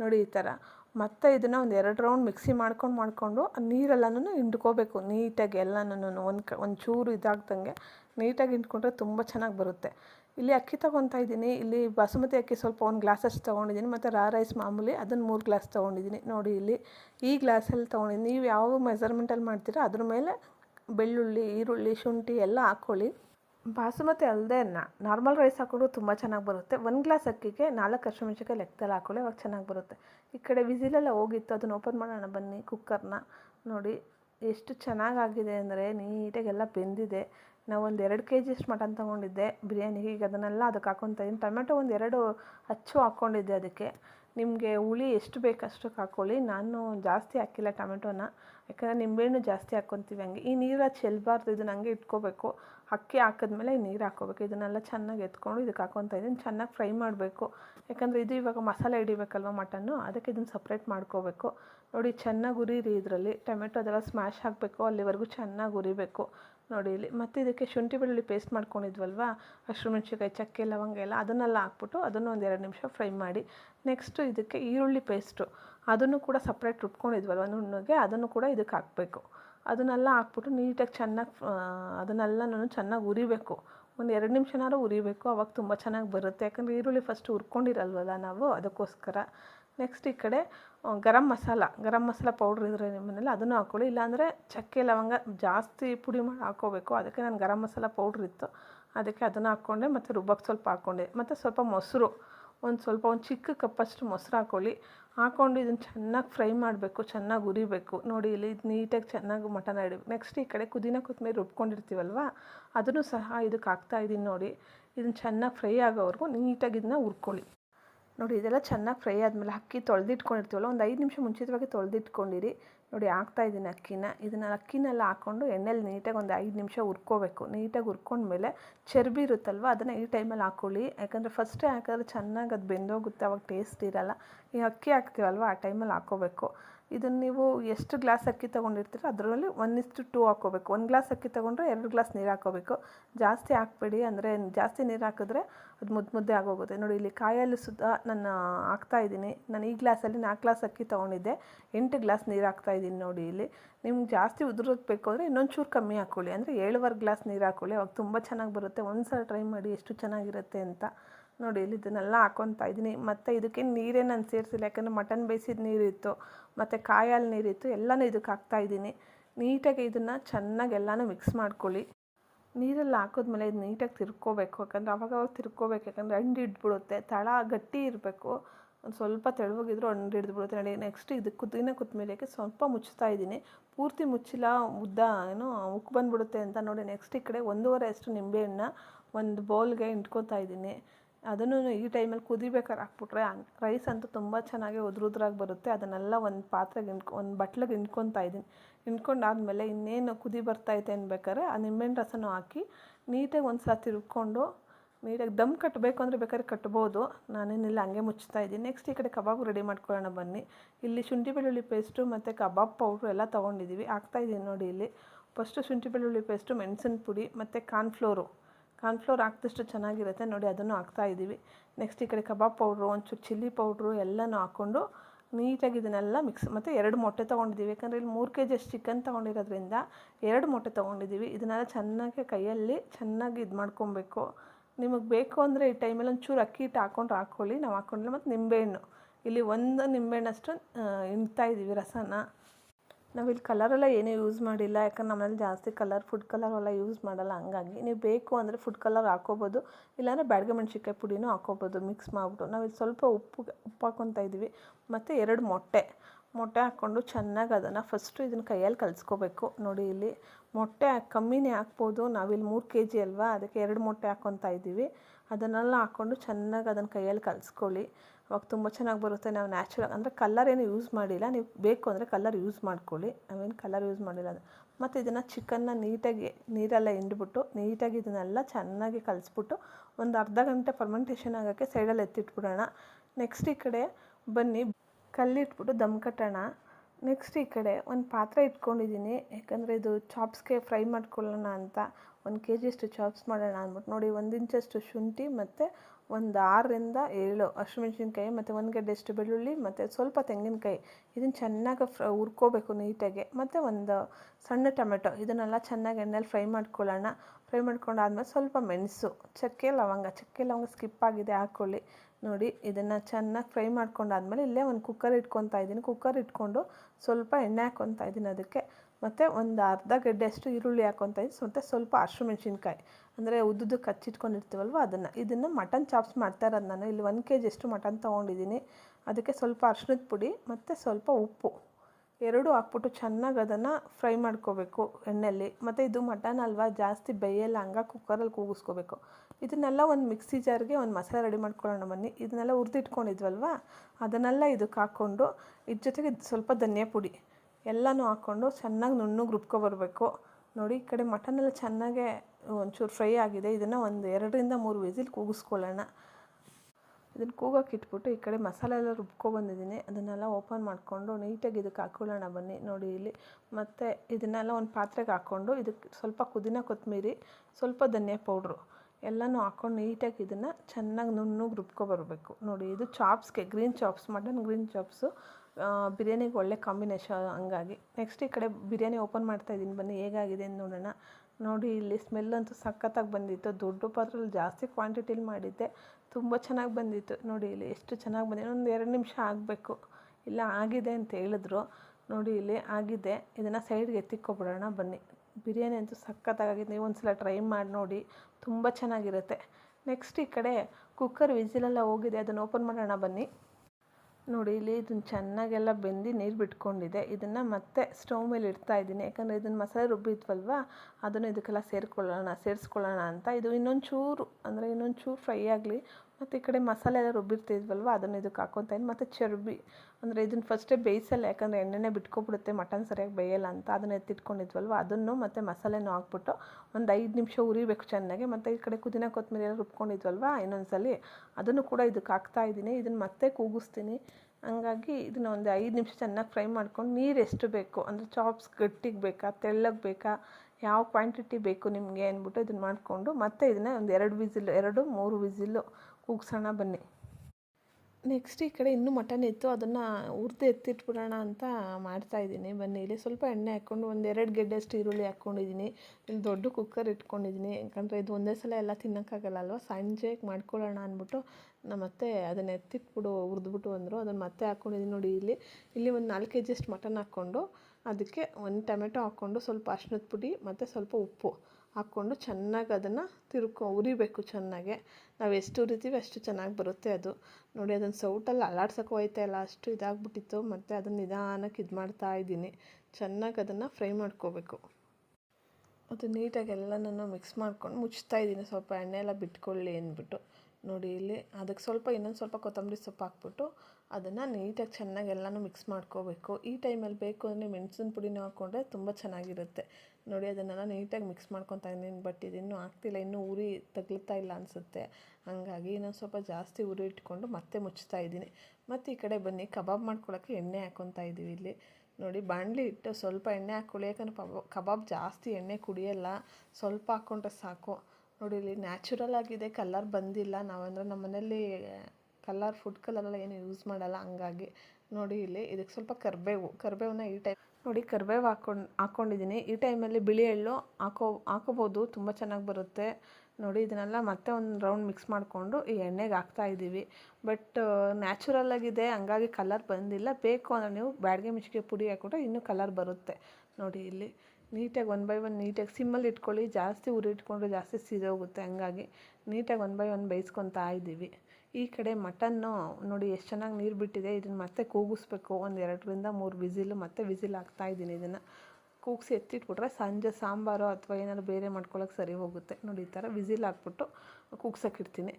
ನೋಡಿ, ಈ ಥರ ಮತ್ತು ಇದನ್ನು ಒಂದು ಎರಡು ರೌಂಡ್ ಮಿಕ್ಸಿ ಮಾಡ್ಕೊಂಡು ಮಾಡಿಕೊಂಡು ನೀರೆಲ್ಲನೂ ಹಿಂಡ್ಕೋಬೇಕು, ನೀಟಾಗಿ ಎಲ್ಲನೂ ಒಂದು ಕ, ಒಂದು ಚೂರು ಇದಾಗ್ದಂಗೆ ನೀಟಾಗಿ ಹಿಂಡ್ಕೊಂಡ್ರೆ ತುಂಬ ಚೆನ್ನಾಗಿ ಬರುತ್ತೆ. ಇಲ್ಲಿ ಅಕ್ಕಿ ತೊಗೊತಾ ಇದ್ದೀನಿ. ಇಲ್ಲಿ ಬಾಸುಮತಿ ಅಕ್ಕಿ ಸ್ವಲ್ಪ ಒಂದು ಗ್ಲಾಸಷ್ಟು ತೊಗೊಂಡಿದ್ದೀನಿ. ಮತ್ತು ರಾ ರೈಸ್ ಮಾಮೂಲಿ ಅದನ್ನು ಮೂರು ಗ್ಲಾಸ್ ತೊಗೊಂಡಿದ್ದೀನಿ. ನೋಡಿ ಇಲ್ಲಿ ಈ ಗ್ಲಾಸಲ್ಲಿ ತೊಗೊಂಡಿದ್ದೀನಿ. ನೀವು ಯಾವ ಮೆಸರ್ಮೆಂಟಲ್ಲಿ ಮಾಡ್ತೀರೋ ಅದ್ರ ಮೇಲೆ ಬೆಳ್ಳುಳ್ಳಿ, ಈರುಳ್ಳಿ, ಶುಂಠಿ ಎಲ್ಲ ಹಾಕ್ಕೊಳ್ಳಿ. ಬಾಸುಮತಿ ಅಲ್ಲದೆ ನಾರ್ಮಲ್ ರೈಸ್ ಹಾಕೊಂಡು ತುಂಬ ಚೆನ್ನಾಗಿ ಬರುತ್ತೆ. ಒಂದು ಗ್ಲಾಸ್ ಅಕ್ಕಿಗೆ ನಾಲ್ಕು ಹಸಿಮೆಣ್ಸಿನ್ಕಾಯಿ ಲೆಕ್ಕದಲ್ಲಿ ಹಾಕೊಳ್ಳಿ, ಅವಾಗ ಚೆನ್ನಾಗಿ ಬರುತ್ತೆ. ಈ ಕಡೆ ವಿಸಿಲೆಲ್ಲ ಹೋಗಿತ್ತು, ಅದನ್ನು ಓಪನ್ ಮಾಡೋಣ ಬನ್ನಿ ಕುಕ್ಕರ್ನ ನೋಡಿ, ಎಷ್ಟು ಚೆನ್ನಾಗಾಗಿದೆ ಅಂದರೆ ನೀಟಾಗಿ ಎಲ್ಲ ಬೆಂದಿದೆ. ನಾವು ಒಂದು ಎರಡು ಕೆ ಜಿಯಷ್ಟು ಮಟನ್ ತೊಗೊಂಡಿದ್ದೆ ಬಿರಿಯಾನಿಗೆ ಈಗ ಅದನ್ನೆಲ್ಲ ಅದಕ್ಕೆ ಹಾಕೊತಾ ಇದ್ದೀನಿ ಟೊಮೆಟೊ ಒಂದು ಎರಡು ಅಚ್ಚು ಹಾಕ್ಕೊಂಡಿದ್ದೆ ಅದಕ್ಕೆ. ನಿಮಗೆ ಹುಳಿ ಎಷ್ಟು ಬೇಕು ಅಷ್ಟಕ್ಕೆ ಹಾಕ್ಕೊಳ್ಳಿ ನಾನು ಜಾಸ್ತಿ ಹಾಕಿಲ್ಲ ಟೊಮೆಟೊನ ಯಾಕಂದರೆ ನಿಂಬೆಹಣ್ಣು ಜಾಸ್ತಿ ಹಾಕ್ಕೊತೀವಿ ಹಂಗೆ. ಈ ನೀರು ಚೆಲ್ಲಬಾರ್ದು ಇದನ್ನ ಹಂಗೆ ಇಟ್ಕೋಬೇಕು. ಅಕ್ಕಿ ಹಾಕಿದ್ಮೇಲೆ ನೀರು ಹಾಕ್ಕೋಬೇಕು ಇದನ್ನೆಲ್ಲ ಚೆನ್ನಾಗಿ ಎತ್ಕೊಂಡು ಇದಕ್ಕೆ ಹಾಕ್ಕೊತಾ ಇದ್ದೀನಿ ಚೆನ್ನಾಗಿ ಫ್ರೈ ಮಾಡಬೇಕು. ಯಾಕಂದರೆ ಇದು ಇವಾಗ ಮಸಾಲೆ ಹಿಡಿಬೇಕಲ್ವ ಮಟನ್ನು? ಅದಕ್ಕೆ ಇದನ್ನು ಸಪ್ರೇಟ್ ಮಾಡ್ಕೋಬೇಕು. ನೋಡಿ, ಚೆನ್ನಾಗಿ ಉರಿರಿ ಇದರಲ್ಲಿ. ಟೊಮೆಟೊ ಅದೆಲ್ಲ ಸ್ಮ್ಯಾಶ್ ಹಾಕಬೇಕು. ಅಲ್ಲಿವರೆಗೂ ಚೆನ್ನಾಗಿ ಉರಿಬೇಕು. ನೋಡಿ ಇಲ್ಲಿ. ಮತ್ತು ಇದಕ್ಕೆ ಶುಂಠಿ ಬೆಳ್ಳುಳ್ಳಿ ಪೇಸ್ಟ್ ಮಾಡ್ಕೊಂಡಿದ್ವಲ್ವ? ಹಸಿಮೆಣ್ಸಿನ್ಕಾಯಿ ಚಕ್ಕೆ, ಲವಂಗ ಎಲ್ಲ ಅದನ್ನೆಲ್ಲ ಹಾಕ್ಬಿಟ್ಟು ಅದನ್ನು ಒಂದು ಎರಡು ನಿಮಿಷ ಫ್ರೈ ಮಾಡಿ. ನೆಕ್ಸ್ಟು ಇದಕ್ಕೆ ಈರುಳ್ಳಿ ಪೇಸ್ಟು ಅದನ್ನು ಕೂಡ ಸಪ್ರೇಟ್ ರುಬ್ಕೊಂಡಿದ್ವಲ್ವ ನುಣ್ಣಗೆ? ಅದನ್ನು ಕೂಡ ಇದಕ್ಕೆ ಹಾಕಬೇಕು. ಅದನ್ನೆಲ್ಲ ಹಾಕ್ಬಿಟ್ಟು ನೀಟಾಗಿ ಚೆನ್ನಾಗಿ ಅದನ್ನೆಲ್ಲ ನಾನು ಚೆನ್ನಾಗಿ ಉರಿಬೇಕು ಒಂದು ಎರಡು ನಿಮಿಷನಾದ್ರು ಉರಿಬೇಕು ಅವಾಗ ತುಂಬ ಚೆನ್ನಾಗಿ ಬರುತ್ತೆ. ಯಾಕಂದರೆ ಈರುಳ್ಳಿ ಫಸ್ಟ್ ಹುರ್ಕೊಂಡಿರಲ್ವಲ್ಲ ನಾವು, ಅದಕ್ಕೋಸ್ಕರ. ನೆಕ್ಸ್ಟ್ ಈ ಕಡೆ ಗರಂ ಮಸಾಲ. ಗರಂ ಮಸಾಲ ಪೌಡ್ರ್ ಇದ್ರೆ ನಿಮ್ಮನೇಲಿ ಅದನ್ನು ಹಾಕ್ಕೊಳ್ಳಿ ಇಲ್ಲಾಂದರೆ ಚಕ್ಕೆ, ಲವಂಗ ಜಾಸ್ತಿ ಪುಡಿ ಮಾಡಿ ಹಾಕ್ಕೋಬೇಕು ಅದಕ್ಕೆ ನಾನು ಗರಂ ಮಸಾಲ ಪೌಡ್ರ್ ಇತ್ತು. ಅದಕ್ಕೆ ಅದನ್ನು ಹಾಕ್ಕೊಂಡೆ, ಮತ್ತು ರುಬ್ಬಕ್ಕೆ ಸ್ವಲ್ಪ ಹಾಕ್ಕೊಂಡೆ. ಮತ್ತು ಸ್ವಲ್ಪ ಮೊಸರು. ಒಂದು ಸ್ವಲ್ಪ, ಒಂದು ಚಿಕ್ಕ ಕಪ್ಪಷ್ಟು ಮೊಸರು ಹಾಕ್ಕೊಳ್ಳಿ ಹಾಕ್ಕೊಂಡು ಇದನ್ನು ಚೆನ್ನಾಗಿ ಫ್ರೈ ಮಾಡಬೇಕು, ಚೆನ್ನಾಗಿ ಉರಿಬೇಕು ನೋಡಿ ಇಲ್ಲಿ ಇದು ನೀಟಾಗಿ ಚೆನ್ನಾಗಿ ಮಟನ್ ಇಡಬೇಕು ನೆಕ್ಸ್ಟ್ ಈ ಕಡೆ ಪುದೀನ ಕೊತ್ತಂಬರಿ ರುಬ್ಕೊಂಡಿರ್ತೀವಲ್ವ? ಅದನ್ನು ಸಹ ಇದಕ್ಕೆ ಹಾಕ್ತಾಯಿದ್ದೀನಿ ನೋಡಿ. ಇದನ್ನು ಚೆನ್ನಾಗಿ ಫ್ರೈ ಆಗೋವರೆಗೂ ನೀಟಾಗಿ ಇದನ್ನ ಹುರ್ಕೊಳ್ಳಿ. ನೋಡಿ, ಇದೆಲ್ಲ ಚೆನ್ನಾಗಿ ಫ್ರೈ ಆದಮೇಲೆ ಅಕ್ಕಿ ತೊಳೆದಿಟ್ಕೊಂಡಿರ್ತೀವಲ್ಲ, ಒಂದು ಐದು ನಿಮಿಷ ಮುಂಚಿತವಾಗಿ ತೊಳೆದಿಟ್ಕೊಂಡಿರಿ. ನೋಡಿ ಹಾಕ್ತಾ ಇದ್ದೀನಿ ಅಕ್ಕಿನ. ಇದನ್ನು ಅಕ್ಕಿನೆಲ್ಲ ಹಾಕ್ಕೊಂಡು ಎಣ್ಣೆಲಿ ನೀಟಾಗಿ ಒಂದು ಐದು ನಿಮಿಷ ಹುರ್ಕೋಬೇಕು. ನೀಟಾಗಿ ಹುರ್ಕೊಂಡ್ಮೇಲೆ ಚರ್ಬಿ ಇರುತ್ತಲ್ವ, ಅದನ್ನು ಈ ಟೈಮಲ್ಲಿ ಹಾಕ್ಕೊಳ್ಳಿ ಯಾಕಂದರೆ ಫಸ್ಟೇ ಹಾಕಿದ್ರೆ ಚೆನ್ನಾಗಿ ಅದು ಬೆಂದೋಗುತ್ತೆ, ಅವಾಗ ಟೇಸ್ಟ್ ಇರಲ್ಲ. ಈ ಅಕ್ಕಿ ಹಾಕ್ತೀವಲ್ವ, ಆ ಟೈಮಲ್ಲಿ ಹಾಕ್ಕೋಬೇಕು ಇದನ್ನು ನೀವು ಎಷ್ಟು ಗ್ಲಾಸ್ ಅಕ್ಕಿ ತೊಗೊಂಡಿರ್ತೀರ ಅದರಲ್ಲಿ ಒನ್ ಇಷ್ಟು ಟೂ ಹಾಕ್ಕೋಬೇಕು ಒಂದು ಗ್ಲಾಸ್ ಅಕ್ಕಿ ತೊಗೊಂಡ್ರೆ ಎರಡು ಗ್ಲಾಸ್ ನೀರು ಹಾಕ್ಕೋಬೇಕು ಜಾಸ್ತಿ ಹಾಕ್ಬೇಡಿ ಅಂದರೆ ಜಾಸ್ತಿ ನೀರು ಹಾಕಿದ್ರೆ ಅದು ಮುದ್ದೆ ಮುದ್ದೆ ಆಗೋಗುತ್ತೆ. ನೋಡಿ, ಇಲ್ಲಿ ಕಾಯಲ್ಲಿ ಸುತ್ತ ನಾನು ಹಾಕ್ತಾ ಇದ್ದೀನಿ. ನಾನು ಈ ಗ್ಲಾಸಲ್ಲಿ ನಾಲ್ಕು ಗ್ಲಾಸ್ ಅಕ್ಕಿ ತೊಗೊಂಡಿದ್ದೆ. ಎಂಟು ಗ್ಲಾಸ್ ನೀರು ಹಾಕ್ತಾ ಇದ್ದೀನಿ ನೋಡಿ ಇಲ್ಲಿ. ನಿಮ್ಗೆ ಜಾಸ್ತಿ ಉದುರೋಗ್ಬೇಕು ಅಂದರೆ ಇನ್ನೊಂದು ಚೂರು ಕಮ್ಮಿ ಹಾಕ್ಕೊಳ್ಳಿ ಅಂದರೆ ಏಳುವರೆ ಗ್ಲಾಸ್ ನೀರು ಹಾಕ್ಕೊಳ್ಳಿ ಅವಾಗ ತುಂಬ ಚೆನ್ನಾಗಿ ಬರುತ್ತೆ. ಒಂದು ಸಲ ಟ್ರೈ ಮಾಡಿ ಎಷ್ಟು ಚೆನ್ನಾಗಿರುತ್ತೆ ಅಂತ. ನೋಡಿ ಇಲ್ಲಿ ಇದನ್ನೆಲ್ಲ ಹಾಕ್ಕೊತಾ ಇದ್ದೀನಿ. ಮತ್ತು ಇದಕ್ಕೆ ನೀರೇ ನಾನು ಸೇರಿಸಿಲ್ಲ. ಯಾಕಂದರೆ ಮಟನ್ ಬೇಯಿಸಿದ ನೀರಿತ್ತು, ಮತ್ತು ಕಾಯಲ್ಲಿ ನೀರಿತ್ತು, ಎಲ್ಲನೂ ಇದಕ್ಕೆ ಹಾಕ್ತಾಯಿದ್ದೀನಿ ನೀಟಾಗಿ ಇದನ್ನು ಚೆನ್ನಾಗಿ ಎಲ್ಲನೂ ಮಿಕ್ಸ್ ಮಾಡ್ಕೊಳ್ಳಿ. ನೀರಲ್ಲಿ ಹಾಕಿದ್ಮೇಲೆ ಇದು ನೀಟಾಗಿ ತಿರ್ಕೋಬೇಕು. ಯಾಕಂದರೆ ಅವಾಗ ಅವಾಗ ತಿರ್ಕೋಬೇಕು. ಯಾಕಂದರೆ ಹಣ್ಣು ಹಿಡ್ಬಿಡುತ್ತೆ ತಳ ಗಟ್ಟಿ ಇರಬೇಕು. ಒಂದು ಸ್ವಲ್ಪ ತೆಳುವಾಗಿದ್ರು ಹಣ್ಣು ಹಿಡಿದ್ಬಿಡುತ್ತೆ. ನೋಡಿ ನೆಕ್ಸ್ಟ್ ಇದಕ್ಕೆ ಪುದೀನ ಕುದ್ಮೇಲೆಗೆ ಸ್ವಲ್ಪ ಮುಚ್ತಾ ಇದ್ದೀನಿ. ಪೂರ್ತಿ ಮುಚ್ಚಿಲ್ಲ, ಉದ್ದ, ಏನು, ಉಕ್ಕು ಬಂದುಬಿಡುತ್ತೆ ಅಂತ ನೋಡಿ ನೆಕ್ಸ್ಟ್ ಈ ಕಡೆ ಒಂದೂವರೆ ಅಷ್ಟು ನಿಂಬೆಹಣ್ಣ ಒಂದು ಬೌಲ್ಗೆ ಇಟ್ಕೊತಾ ಇದ್ದೀನಿ. ಅದನ್ನು ಈ ಟೈಮಲ್ಲಿ ಕುದಿಬೇಕಾದ್ರೆ ಹಾಕ್ಬಿಟ್ರೆ ರೈಸ್ ಅಂತೂ ತುಂಬ ಚೆನ್ನಾಗಿ ಉದ್ರುದ್ರಾಗಿ ಬರುತ್ತೆ. ಅದನ್ನೆಲ್ಲ ಒಂದು ಪಾತ್ರೆಗೆ ಇನ್ಕೊ ಒಂದು ಬಟ್ಲಿಗೆ ಹಿಂಡ್ಕೊತಾ ಇದ್ದೀನಿ. ಹಿಂಡ್ಕೊಂಡಾದ್ಮೇಲೆ ಇನ್ನೇನು ಕುದಿ ಬರ್ತೈತೆ ಅನ್ಬೇಕಾದ್ರೆ ಆ ನಿಂಬೆಹಣ್ಣು ರಸನೂ ಹಾಕಿ ನೀಟಾಗಿ ಒಂದು ಸಲ ತಿರ್ಕೊಂಡು ನೀಟಾಗಿ ದಮ್ ಕಟ್ಟಬೇಕು ಅಂದರೆ ಬೇಕಾದ್ರೆ ಕಟ್ಬೋದು. ನಾನೇನಿಲ್ಲ, ಹಂಗೆ ಮುಚ್ತಾ ಇದ್ದೀನಿ. ನೆಕ್ಸ್ಟ್ ಈ ಕಡೆ ಕಬಾಬ್ ರೆಡಿ ಮಾಡ್ಕೊಳ್ಳೋಣ ಬನ್ನಿ. ಇಲ್ಲಿ ಶುಂಠಿ ಬೆಳ್ಳುಳ್ಳಿ ಪೇಸ್ಟು ಮತ್ತು ಕಬಾಬ್ ಪೌಡ್ರು ಎಲ್ಲ ತೊಗೊಂಡಿದ್ದೀವಿ ಹಾಕ್ತಾಯಿದ್ದೀನಿ ನೋಡಿ ಇಲ್ಲಿ. ಫಸ್ಟು ಶುಂಠಿ ಬೆಳ್ಳುಳ್ಳಿ ಪೇಸ್ಟು ಮೆಣಸಿನ ಪುಡಿ ಮತ್ತು ಕಾರ್ನ್ಫ್ಲೋರು ಕಾರ್ನ್ಫ್ಲೋರ್ ಹಾಕಿದಷ್ಟು ಚೆನ್ನಾಗಿರುತ್ತೆ. ನೋಡಿ, ಅದನ್ನು ಹಾಕ್ತಾ ಇದ್ದೀವಿ. ನೆಕ್ಸ್ಟ್ ಈ ಕಡೆ ಕಬಾಬ್ ಪೌಡ್ರು, ಒಂಚೂರು ಚಿಲ್ಲಿ ಪೌಡ್ರು ಎಲ್ಲನೂ ಹಾಕ್ಕೊಂಡು ನೀಟಾಗಿ ಇದನ್ನೆಲ್ಲ ಮಿಕ್ಸ್ ಮತ್ತು ಎರಡು ಮೊಟ್ಟೆ ತೊಗೊಂಡಿದ್ದೀವಿ. ಯಾಕಂದರೆ ಇಲ್ಲಿ ಮೂರು ಕೆ ಜಿ ಅಷ್ಟು ಚಿಕನ್ ತೊಗೊಂಡಿರೋದ್ರಿಂದ ಎರಡು ಮೊಟ್ಟೆ ತೊಗೊಂಡಿದ್ದೀವಿ. ಇದನ್ನೆಲ್ಲ ಚೆನ್ನಾಗಿ ಕೈಯಲ್ಲಿ ಚೆನ್ನಾಗಿ ಇದು ಮಾಡ್ಕೊಬೇಕು. ನಿಮಗೆ ಬೇಕು ಅಂದರೆ ಈ ಟೈಮಲ್ಲಿ ಒಂಚೂರು ಅಕ್ಕಿ ಹಿಟ್ಟು ಹಾಕ್ಕೊಂಡು ಹಾಕ್ಕೊಳ್ಳಿ. ನಾವು ಹಾಕ್ಕೊಂಡಿಲ್ಲ, ಮತ್ತು ನಿಂಬೆಹಣ್ಣು ಇಲ್ಲಿ ಒಂದು ನಿಂಬೆಹಣ್ಣಷ್ಟು ಇಣ್ತಾ ಇದ್ದೀವಿ, ರಸನ. ನಾವಿಲ್ಲಿ ಕಲರೆಲ್ಲ ಏನೂ ಯೂಸ್ ಮಾಡಿಲ್ಲ, ಯಾಕಂದ್ರೆ ನಮ್ಮಲ್ಲಿ ಜಾಸ್ತಿ ಕಲರ್ ಫುಡ್ ಕಲರ್ ಎಲ್ಲ ಯೂಸ್ ಮಾಡಲ್ಲ, ಹಂಗಾಗಿ ನೀವು ಬೇಕು ಅಂದರೆ ಫುಡ್ ಕಲರ್ ಹಾಕೋಬೋದು ಇಲ್ಲಾಂದರೆ ಬ್ಯಾಡಗೆ ಮೆಣ್ಸಿನ್ಕಾಯಿ ಪುಡಿನೂ ಹಾಕೋಬೋದು ಮಿಕ್ಸ್ ಮಾಡಿಬಿಟ್ಟು. ನಾವಿಲ್ಲಿ ಸ್ವಲ್ಪ ಉಪ್ಪು ಉಪ್ಪು ಹಾಕ್ಕೊತಾ ಇದ್ದೀವಿ ಮತ್ತು ಎರಡು ಮೊಟ್ಟೆ. ಮೊಟ್ಟೆ ಹಾಕ್ಕೊಂಡು ಚೆನ್ನಾಗಿ ಅದನ್ನು ಫಸ್ಟು ಇದನ್ನು ಕೈಯಲ್ಲಿ ಕಲಿಸ್ಕೋಬೇಕು. ನೋಡಿ ಇಲ್ಲಿ ಮೊಟ್ಟೆ ಕಮ್ಮಿನೇ ಹಾಕ್ಬೋದು. ನಾವಿಲ್ಲಿ ಮೂರು ಕೆ ಜಿ ಅಲ್ವಾ? ಅದಕ್ಕೆ ಎರಡು ಮೊಟ್ಟೆ ಹಾಕ್ಕೊತಾ ಇದ್ದೀವಿ. ಅದನ್ನೆಲ್ಲ ಹಾಕ್ಕೊಂಡು ಚೆನ್ನಾಗಿ ಅದನ್ನು ಕೈಯಲ್ಲಿ ಕಲಿಸ್ಕೊಳ್ಳಿ. ಅವಾಗ ತುಂಬ ಚೆನ್ನಾಗಿ ಬರುತ್ತೆ. ನಾವು ನ್ಯಾಚುರಲ್ ಅಂದರೆ ಕಲರ್ ಏನು ಯೂಸ್ ಮಾಡಿಲ್ಲ. ನೀವು ಬೇಕು ಅಂದರೆ ಕಲ್ಲರ್ ಯೂಸ್ ಮಾಡ್ಕೊಳ್ಳಿ. ನಾವೇನು ಕಲರ್ ಯೂಸ್ ಮಾಡಿಲ್ಲ ಅದು ಮತ್ತು ಇದನ್ನು ಚಿಕನ್ನ ನೀಟಾಗಿ ನೀರೆಲ್ಲ ಹಿಂಡ್ಬಿಟ್ಟು ನೀಟಾಗಿ ಇದನ್ನೆಲ್ಲ ಚೆನ್ನಾಗಿ ಕಲಿಸ್ಬಿಟ್ಟು ಒಂದು ಅರ್ಧ ಗಂಟೆ ಫರ್ಮೆಂಟೇಷನ್ ಆಗೋಕ್ಕೆ ಸೈಡಲ್ಲಿ ಎತ್ತಿಟ್ಬಿಡೋಣ. ನೆಕ್ಸ್ಟ್ ಈ ಕಡೆ ಬನ್ನಿ. ಕಲ್ಲಿಟ್ಬಿಟ್ಟು ದಮ್ ಕಟ್ಟೋಣ. ನೆಕ್ಸ್ಟ್ ಈ ಕಡೆ ಒಂದು ಪಾತ್ರೆ ಇಟ್ಕೊಂಡಿದ್ದೀನಿ. ಯಾಕಂದರೆ ಇದು ಚಾಪ್ಸ್ಗೆ ಫ್ರೈ ಮಾಡ್ಕೊಳ್ಳೋಣ ಅಂತ ಒಂದು ಕೆ ಜಿಯಷ್ಟು ಚಾಪ್ಸ್ ಮಾಡೋಣ ಅಂದ್ಬಿಟ್ಟು. ನೋಡಿ, ಒಂದು ಇಂಚಷ್ಟು ಶುಂಠಿ ಮತ್ತು ಒಂದು ಆರರಿಂದ ಏಳು ಹಸಿಮೆಣ್ಸಿನ್ಕಾಯಿ ಮತ್ತು ಒಂದು ಗಡ್ಡೆಯಷ್ಟು ಬೆಳ್ಳುಳ್ಳಿ ಮತ್ತು ಸ್ವಲ್ಪ ತೆಂಗಿನಕಾಯಿ. ಇದನ್ನು ಚೆನ್ನಾಗಿ ಫ್ರ ಹುರ್ಕೋಬೇಕು ನೀಟಾಗಿ. ಮತ್ತು ಒಂದು ಸಣ್ಣ ಟೊಮೆಟೊ. ಇದನ್ನೆಲ್ಲ ಚೆನ್ನಾಗಿ ಎಣ್ಣೆಲಿ ಫ್ರೈ ಮಾಡ್ಕೊಳ್ಳೋಣ. ಫ್ರೈ ಮಾಡ್ಕೊಂಡಾದ್ಮೇಲೆ ಸ್ವಲ್ಪ ಮೆಣಸು, ಚಕ್ಕೆ ಲವಂಗ. ಚಕ್ಕೆ ಲವಂಗ ಸ್ಕಿಪ್ ಆಗಿದೆ ಹಾಕ್ಕೊಳ್ಳಿ ನೋಡಿ, ಇದನ್ನು ಚೆನ್ನಾಗಿ ಫ್ರೈ ಮಾಡ್ಕೊಂಡಾದ್ಮೇಲೆ ಇಲ್ಲೇ ಒಂದು ಕುಕ್ಕರ್ ಇಟ್ಕೊತಾ ಇದ್ದೀನಿ. ಕುಕ್ಕರ್ ಇಟ್ಕೊಂಡು ಸ್ವಲ್ಪ ಎಣ್ಣೆ ಹಾಕ್ಕೊತಾ ಇದ್ದೀನಿ ಅದಕ್ಕೆ. ಮತ್ತು ಒಂದು ಅರ್ಧ ಗಡ್ಡೆಯಷ್ಟು ಈರುಳ್ಳಿ ಹಾಕ್ಕೊತಾ ಇದ್ದೀನಿ. ಮತ್ತು ಸ್ವಲ್ಪ ಹಸಿಮೆಣ್ಸಿನ್ಕಾಯಿ ಅಂದರೆ ಉದ್ದುದ್ದು ಕಚ್ಚಿಟ್ಕೊಂಡಿರ್ತೀವಲ್ವ ಅದನ್ನು. ಇದನ್ನು ಮಟನ್ ಚಾಪ್ಸ್ ಮಾಡ್ತಾ ಇರೋದು ನಾನು. ಇಲ್ಲಿ ಒಂದು ಕೆ ಜಿಯಷ್ಟು ಮಟನ್ ತೊಗೊಂಡಿದ್ದೀನಿ. ಅದಕ್ಕೆ ಸ್ವಲ್ಪ ಅರ್ಶಿಣದ ಪುಡಿ, ಮತ್ತು ಸ್ವಲ್ಪ ಉಪ್ಪು. ಎರಡೂ ಹಾಕ್ಬಿಟ್ಟು ಚೆನ್ನಾಗಿ ಅದನ್ನು ಫ್ರೈ ಮಾಡ್ಕೋಬೇಕು ಎಣ್ಣೆಯಲ್ಲಿ ಮತ್ತು ಇದು ಮಟನ್ ಅಲ್ವಾ ಜಾಸ್ತಿ ಬೇಯಲ್ಲ, ಹಂಗೆ ಕುಕ್ಕರಲ್ಲಿ ಕೂಗಿಸ್ಕೋಬೇಕು. ಇದನ್ನೆಲ್ಲ ಒಂದು ಮಿಕ್ಸಿ ಜಾರ್ಗೆ ಒಂದು ಮಸಾಲೆ ರೆಡಿ ಮಾಡ್ಕೊಳ್ಳೋಣ ಬನ್ನಿ. ಇದನ್ನೆಲ್ಲ ಹುರಿದಿಟ್ಕೊಂಡಿದ್ವಲ್ವ? ಅದನ್ನೆಲ್ಲ ಇದಕ್ಕೆ ಹಾಕ್ಕೊಂಡು ಇದ್ರ ಜೊತೆಗೆ ಸ್ವಲ್ಪ ಧನಿಯಾ ಪುಡಿ ಎಲ್ಲನೂ ಹಾಕ್ಕೊಂಡು ಚೆನ್ನಾಗಿ ನುಣ್ಣಗೆ ರುಬ್ಕೊಬರ್ಬೇಕು ನೋಡಿ, ಈ ಕಡೆ ಮಟನೆಲ್ಲ ಚೆನ್ನಾಗೇ ಒಂಚೂರು ಫ್ರೈ ಆಗಿದೆ. ಇದನ್ನು ಒಂದು ಎರಡರಿಂದ ಮೂರು ವಿಸಿಲ್ ಕೂಗಿಸ್ಕೊಳ್ಳೋಣ. ಇದನ್ನು ಕೂಗೋಕೆ ಇಟ್ಬಿಟ್ಟು ಈ ಕಡೆ ಮಸಾಲೆ ಎಲ್ಲ ರುಬ್ಕೊಬಂದಿದ್ದೀನಿ ಅದನ್ನೆಲ್ಲ ಓಪನ್ ಮಾಡಿಕೊಂಡು ನೀಟಾಗಿ ಇದಕ್ಕೆ ಹಾಕ್ಕೊಳ್ಳೋಣ ಬನ್ನಿ. ನೋಡಿ ಇಲ್ಲಿ ಮತ್ತು ಇದನ್ನೆಲ್ಲ ಒಂದು ಪಾತ್ರೆಗೆ ಹಾಕ್ಕೊಂಡು ಇದಕ್ಕೆ ಸ್ವಲ್ಪ ಪುದೀನ ಕೊತ್ತಂಬರಿ ಸ್ವಲ್ಪ ಧನಿಯಾ ಪೌಡ್ರು. ಎಲ್ಲನೂ ಹಾಕ್ಕೊಂಡು ನೀಟಾಗಿ ಇದನ್ನು ಚೆನ್ನಾಗಿ ನುಣ್ಣಗೆ ರುಬ್ಕೊಬರ್ಬೇಕು ನೋಡಿ, ಇದು ಚಾಪ್ಸ್ಗೆ, green chops, mutton green chops ಬಿರಿಯಾನಿಗೆ ಒಳ್ಳೆ ಕಾಂಬಿನೇಷನ್ ಹಂಗಾಗಿ. ನೆಕ್ಸ್ಟ್ ಈ ಕಡೆ ಬಿರಿಯಾನಿ ಓಪನ್ ಮಾಡ್ತಾ ಇದ್ದೀನಿ. ಬನ್ನಿ, ಹೇಗಾಗಿದೆ ಅಂತ ನೋಡೋಣ. ನೋಡಿ, ಇಲ್ಲಿ ಸ್ಮೆಲ್ ಅಂತೂ ಸಖತ್ತಾಗಿ ಬಂದಿತ್ತು. ದೊಡ್ಡ ಪಾತ್ರೆಯಲ್ಲಿ ಜಾಸ್ತಿ ಕ್ವಾಂಟಿಟಿಲಿ ಮಾಡಿದ್ದೆ. ತುಂಬ ಚೆನ್ನಾಗಿ ಬಂದಿತ್ತು. ನೋಡಿ, ಇಲ್ಲಿ ಎಷ್ಟು ಚೆನ್ನಾಗಿ ಬಂದಿದೆ. ಒಂದು ಎರಡು ನಿಮಿಷ ಆಗಬೇಕು. ಇಲ್ಲ, ಆಗಿದೆ ಅಂತ ಹೇಳಿದ್ರು. ನೋಡಿ, ಇಲ್ಲಿ ಆಗಿದೆ. ಇದನ್ನು ಸೈಡ್ಗೆ ಎತ್ತಿಕ್ಕೊಬಿಡೋಣ. ಬನ್ನಿ. ಬಿರಿಯಾನಿ ಅಂತೂ ಸಖತ್ತಾಗಿದೆ ನೀವು ಒಂದು ಸಲ ಟ್ರೈ ಮಾಡಿ ನೋಡಿ, ತುಂಬ ಚೆನ್ನಾಗಿರುತ್ತೆ. ನೆಕ್ಸ್ಟ್ ಈ ಕಡೆ ಕುಕ್ಕರ್ ವಿಸಿಲೆಲ್ಲ ಹೋಗಿದೆ. ಅದನ್ನು ಓಪನ್ ಮಾಡೋಣ ಬನ್ನಿ. ನೋಡಿ, ಇಲ್ಲಿ ಇದನ್ನು ಚೆನ್ನಾಗೆಲ್ಲ ಬೆಂದು ನೀರು ಬಿಟ್ಕೊಂಡಿದೆ. ಇದನ್ನು ಮತ್ತೆ ಸ್ಟವ್ ಮೇಲೆ ಇಡ್ತಾ ಇದ್ದೀನಿ. ಯಾಕಂದರೆ ಇದನ್ನು ಮಸಾಲೆ ರುಬ್ಬಿದ್ವಲ್ವ ಅದನ್ನು ಇದಕ್ಕೆಲ್ಲ ಸೇರಿಕೊಳ್ಳೋಣ, ಸೇರಿಸ್ಕೊಳ್ಳೋಣ ಅಂತ. ಇದು ಇನ್ನೊಂದು ಚೂರು ಅಂದರೆ ಇನ್ನೊಂದು ಚೂರು ಫ್ರೈ ಆಗಲಿ ಮತ್ತು ಈ ಕಡೆ ಮಸಾಲೆ ಎಲ್ಲ ರುಬ್ಬಿರ್ತಿದ್ವಲ್ವ ಅದನ್ನು ಇದಕ್ಕೆ ಹಾಕೊತಾ ಇದ್ದೀನಿ ಮತ್ತು ಚರ್ಬಿ, ಅಂದರೆ ಇದನ್ನು ಫಸ್ಟೇ ಬೇಯಿಸಲ್ಲ, ಯಾಕಂದರೆ ಎಣ್ಣೆನೇ ಬಿಟ್ಕೊಬಿಡುತ್ತೆ ಮಟನ್ ಸರಿಯಾಗಿ ಬೇಯಲ್ಲ ಅಂತ ಅದನ್ನು ಎತ್ತಿಟ್ಕೊಂಡಿದ್ವಲ್ವ, ಅದನ್ನು ಮತ್ತು ಮಸಾಲೆನೂ ಹಾಕ್ಬಿಟ್ಟು ಒಂದು ಐದು ನಿಮಿಷ ಉರಿಬೇಕು ಚೆನ್ನಾಗಿ. ಮತ್ತು ಈ ಕಡೆ ಪುದೀನ ಕೊತ್ತಂಬರಿ ಎಲ್ಲ ರುಬ್ಕೊಂಡಿದ್ವಲ್ವ ಇನ್ನೊಂದ್ಸಲಿ, ಅದನ್ನು ಕೂಡ ಇದಕ್ಕೆ ಹಾಕ್ತಾ ಇದ್ದೀನಿ. ಇದನ್ನು ಮತ್ತೆ ಕೂಗಿಸ್ತೀನಿ. ಹಂಗಾಗಿ ಇದನ್ನ ಒಂದು ಐದು ನಿಮಿಷ ಚೆನ್ನಾಗಿ ಫ್ರೈ ಮಾಡ್ಕೊಂಡು ನೀರು ಎಷ್ಟು ಬೇಕು, ಅಂದರೆ ಚಾಪ್ಸ್ ಗಟ್ಟಿಗೆ ಬೇಕಾ, ತೆಳ್ಳಗೆ ಬೇಕಾ, ಯಾವ ಕ್ವಾಂಟಿಟಿ ಬೇಕು ನಿಮಗೆ ಅಂದ್ಬಿಟ್ಟು ಇದನ್ನು ಮಾಡಿಕೊಂಡು ಮತ್ತೆ ಇದನ್ನು ಒಂದು ಎರಡು ವಿಸಿಲ್, ಎರಡು ಮೂರು ವಿಸಿಲ್ಲು ಕೂಗ್ಸೋಣ ಬನ್ನಿ. ನೆಕ್ಸ್ಟ್ ಈ ಕಡೆ ಇನ್ನೂ ಮಟನ್ ಇತ್ತು ಅದನ್ನು ಹುರಿದು ಎತ್ತಿಟ್ಬಿಡೋಣ ಅಂತ ಮಾಡ್ತಾಯಿದ್ದೀನಿ ಬನ್ನಿ, ಇಲ್ಲಿ ಸ್ವಲ್ಪ ಎಣ್ಣೆ ಹಾಕ್ಕೊಂಡು ಒಂದು ಎರಡು ಗೆಡ್ಡೆಯಷ್ಟು ಈರುಳ್ಳಿ ಹಾಕ್ಕೊಂಡಿದ್ದೀನಿ. ಇಲ್ಲಿ ದೊಡ್ಡ ಕುಕ್ಕರ್ ಇಟ್ಕೊಂಡಿದ್ದೀನಿ. ಯಾಕಂದರೆ ಇದು ಒಂದೇ ಸಲ ಎಲ್ಲ ತಿನ್ನೋಕ್ಕಾಗಲ್ಲ ಅಲ್ವಾ? ಸಂಜೆಗೆ ಮಾಡ್ಕೊಳ್ಳೋಣ ಅಂದ್ಬಿಟ್ಟು ನಮ್ಮ ಮತ್ತೆ ಅದನ್ನು ಎತ್ತಿಟ್ಬಿಡು, ಹುರಿದ್ಬಿಟ್ಟು ಅಂದರು. ಅದನ್ನು ಮತ್ತೆ ಹಾಕ್ಕೊಂಡಿದ್ದೀನಿ ನೋಡಿ ಇಲ್ಲಿ. ಇಲ್ಲಿ ಒಂದು ನಾಲ್ಕು ಕೆ ಜಿಯಷ್ಟು ಮಟನ್ ಹಾಕ್ಕೊಂಡು, ಅದಕ್ಕೆ ಒಂದು ಟೊಮೆಟೊ ಹಾಕ್ಕೊಂಡು ಸ್ವಲ್ಪ ಅರ್ಶಿನದ ಪುಡಿ, ಮತ್ತು ಸ್ವಲ್ಪ ಉಪ್ಪು. ಹಾಕ್ಕೊಂಡು ಚೆನ್ನಾಗಿ ಅದನ್ನು ತಿರ್ಕೊ ಉರಿಬೇಕು ಚೆನ್ನಾಗೆ. ನಾವು ಎಷ್ಟು ಉರಿತೀವಿ ಅಷ್ಟು ಚೆನ್ನಾಗಿ ಬರುತ್ತೆ ಅದು. ನೋಡಿ, ಅದನ್ನು ಸೌಟಲ್ಲಿ ಅಲ್ಲಾಡ್ಸೋಕೆ ಹೋಯ್ತಾ ಇಲ್ಲ. ಅಷ್ಟು ಇದಾಗ್ಬಿಟ್ಟಿತ್ತು. ಮತ್ತು ಅದನ್ನು ನಿಧಾನಕ್ಕೆ ಇದು ಮಾಡ್ತಾ ಇದ್ದೀನಿ. ಚೆನ್ನಾಗಿ ಅದನ್ನು ಫ್ರೈ ಮಾಡ್ಕೋಬೇಕು. ಅದು ನೀಟಾಗಿ ಎಲ್ಲನೂ ಮಿಕ್ಸ್ ಮಾಡ್ಕೊಂಡು ಮುಚ್ತಾ ಇದ್ದೀನಿ. ಸ್ವಲ್ಪ ಎಣ್ಣೆ ಎಲ್ಲ ಬಿಟ್ಕೊಳ್ಳಿ ಅಂದ್ಬಿಟ್ಟು. ನೋಡಿ, ಇಲ್ಲಿ ಅದಕ್ಕೆ ಸ್ವಲ್ಪ ಇನ್ನೊಂದು ಸ್ವಲ್ಪ ಕೊತ್ತಂಬರಿ ಸೊಪ್ಪು ಹಾಕ್ಬಿಟ್ಟು ಅದನ್ನು ನೀಟಾಗಿ ಚೆನ್ನಾಗಿ ಎಲ್ಲನೂ ಮಿಕ್ಸ್ ಮಾಡ್ಕೋಬೇಕು. ಈ ಟೈಮಲ್ಲಿ ಬೇಕು ಅಂದರೆ ಮೆಣಸಿನ ಪುಡಿನೂ ಹಾಕ್ಕೊಂಡ್ರೆ ತುಂಬ ಚೆನ್ನಾಗಿರುತ್ತೆ. ನೋಡಿ, ಅದನ್ನೆಲ್ಲ ನೀಟಾಗಿ ಮಿಕ್ಸ್ ಮಾಡ್ಕೊತಾ ಇದ್ದೀನಿ. ಬಟ್ ಇದಿನ್ನೂ ಆಗ್ತಿಲ್ಲ. ಇನ್ನೂ ಉರಿ ತಗ್ಲುತ್ತಾ ಇಲ್ಲ ಅನಿಸುತ್ತೆ. ಹಾಗಾಗಿ ಇನ್ನೊಂದು ಸ್ವಲ್ಪ ಜಾಸ್ತಿ ಉರಿ ಇಟ್ಕೊಂಡು ಮತ್ತೆ ಮುಚ್ತಾ ಇದ್ದೀನಿ. ಮತ್ತು ಈ ಕಡೆ ಬನ್ನಿ. ಕಬಾಬ್ ಮಾಡ್ಕೊಳ್ಳೋಕ್ಕೆ ಎಣ್ಣೆ ಹಾಕ್ಕೊತಾ ಇದ್ದೀವಿ ಇಲ್ಲಿ. ನೋಡಿ, ಬಾಣಲಿ ಇಟ್ಟು ಸ್ವಲ್ಪ ಎಣ್ಣೆ ಹಾಕ್ಕೊಳ್ಳಿ ಯಾಕಂದ್ರೆ ಕಬಾಬ್ ಜಾಸ್ತಿ ಎಣ್ಣೆ ಕುಡಿಯಲ್ಲ. ಸ್ವಲ್ಪ ಹಾಕ್ಕೊಂಡ್ರೆ ಸಾಕು. ನೋಡಿ, ಇಲ್ಲಿ ನ್ಯಾಚುರಲ್ ಆಗಿದೆ. ಕಲರ್ ಬಂದಿಲ್ಲ. ನಾವಂದರೆ ನಮ್ಮ ಮನೇಲಿ ಕಲರ್ ಫುಡ್ ಕಲರೆಲ್ಲ ಏನು ಯೂಸ್ ಮಾಡಲ್ಲ, ಹಂಗಾಗಿ ನೋಡಿ ಇಲ್ಲಿ ಇದಕ್ಕೆ ಸ್ವಲ್ಪ ಕರಿಬೇವು, ಕರಿಬೇವನ್ನ ಈ ಟೈಪ್ ನೋಡಿ ಕರಿಬೇವು ಹಾಕೊಂಡು ಹಾಕ್ಕೊಂಡಿದ್ದೀನಿ ಈ ಟೈಮಲ್ಲಿ ಬಿಳಿ ಎಳ್ಳು ಹಾಕೋ, ಹಾಕೋಬೋದು, ತುಂಬ ಚೆನ್ನಾಗಿ ಬರುತ್ತೆ. ನೋಡಿ ಇದನ್ನೆಲ್ಲ ಮತ್ತೆ ಒಂದು ರೌಂಡ್ ಮಿಕ್ಸ್ ಮಾಡಿಕೊಂಡು ಈ ಎಣ್ಣೆಗೆ ಹಾಕ್ತಾ ಇದ್ದೀವಿ. ಬಟ್ ನ್ಯಾಚುರಲ್ ಆಗಿದೆ, ಹಂಗಾಗಿ ಕಲರ್ ಬಂದಿಲ್ಲ. ಬೇಕು ಅಂದರೆ ನೀವು ಬ್ಯಾಡಗೆ ಮಿಷ್ಗೆ ಪುಡಿ ಹಾಕ್ಕೊಂಡ್ರೆ ಇನ್ನೂ ಕಲರ್ ಬರುತ್ತೆ. ನೋಡಿ ಇಲ್ಲಿ ನೀಟಾಗಿ ಒನ್ ಬೈ ಒನ್ ನೀಟಾಗಿ ಸಿಮ್ಮಲ್ಲಿ ಇಟ್ಕೊಳ್ಳಿ. ಜಾಸ್ತಿ ಉರಿ ಇಟ್ಕೊಂಡ್ರೆ ಜಾಸ್ತಿ ಸೀದೋಗುತ್ತೆ, ಹಂಗಾಗಿ ನೀಟಾಗಿ ಒನ್ ಬೈ ಒನ್ ಬೇಯಿಸ್ಕೊತಾ ಇದ್ದೀವಿ. ಈ ಕಡೆ ಮಟನ್ನು ನೋಡಿ ಎಷ್ಟು ಚೆನ್ನಾಗಿ ನೀರು ಬಿಟ್ಟಿದೆ. ಇದನ್ನು ಮತ್ತೆ ಕೂಗಿಸ್ಬೇಕು. ಒಂದು ಎರಡರಿಂದ ಮೂರು ವಿಸಿಲು ಮತ್ತೆ ವಿಸಿಲ್ ಹಾಕ್ತಾ ಇದ್ದೀನಿ ಇದನ್ನು. ಕೂಗಿಸಿ ಎತ್ತಿಟ್ಬಿಟ್ರೆ ಸಂಜೆ ಸಾಂಬಾರು ಅಥವಾ ಏನಾದ್ರು ಬೇರೆ ಮಾಡ್ಕೊಳ್ಳೋಕೆ ಸರಿ ಹೋಗುತ್ತೆ. ನೋಡಿ, ಈ ಥರ ವಿಸಿಲ್ ಹಾಕ್ಬಿಟ್ಟು ಕೂಗ್ಸೋಕ್ಕಿಡ್ತೀನಿ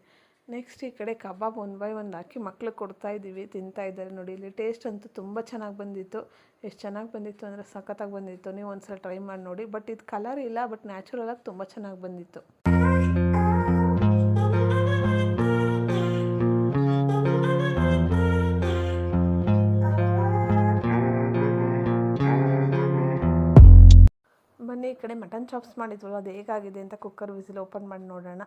ನೆಕ್ಸ್ಟ್ ಈ ಕಡೆ ಕಬಾಬ್ ಒನ್ ಬೈ ಒಂದು ಹಾಕಿ ಮಕ್ಳಿಗೆ ಕೊಡ್ತಾ ಇದ್ದೀವಿ ತಿಂತಾ ಇದ್ದಾರೆ ನೋಡಿ. ಇಲ್ಲಿ ಟೇಸ್ಟ್ ಅಂತೂ ತುಂಬ ಚೆನ್ನಾಗಿ ಬಂದಿತ್ತು. ಎಷ್ಟು ಚೆನ್ನಾಗಿ ಬಂದಿತ್ತು ಅಂದರೆ ಸಖತ್ತಾಗಿ ಬಂದಿತ್ತು. ನೀವು ಒಂದ್ಸಲ ಟ್ರೈ ಮಾಡಿ ನೋಡಿ. ಬಟ್ ಇದು ಕಲರ್ ಇಲ್ಲ ಬಟ್ ನ್ಯಾಚುರಲಾಗಿ ತುಂಬ ಚೆನ್ನಾಗಿ ಬಂದಿತ್ತು. ಬನ್ನಿ ಈ ಕಡೆ ಮಟನ್ ಚಾಪ್ಸ್ ಮಾಡಿದ್ವಲ್ಲ ಅದು ಹೇಗಾಗಿದೆ ಅಂತ ಕುಕ್ಕರ್ ವಿಸಿಲ್ ಓಪನ್ ಮಾಡಿ ನೋಡೋಣ.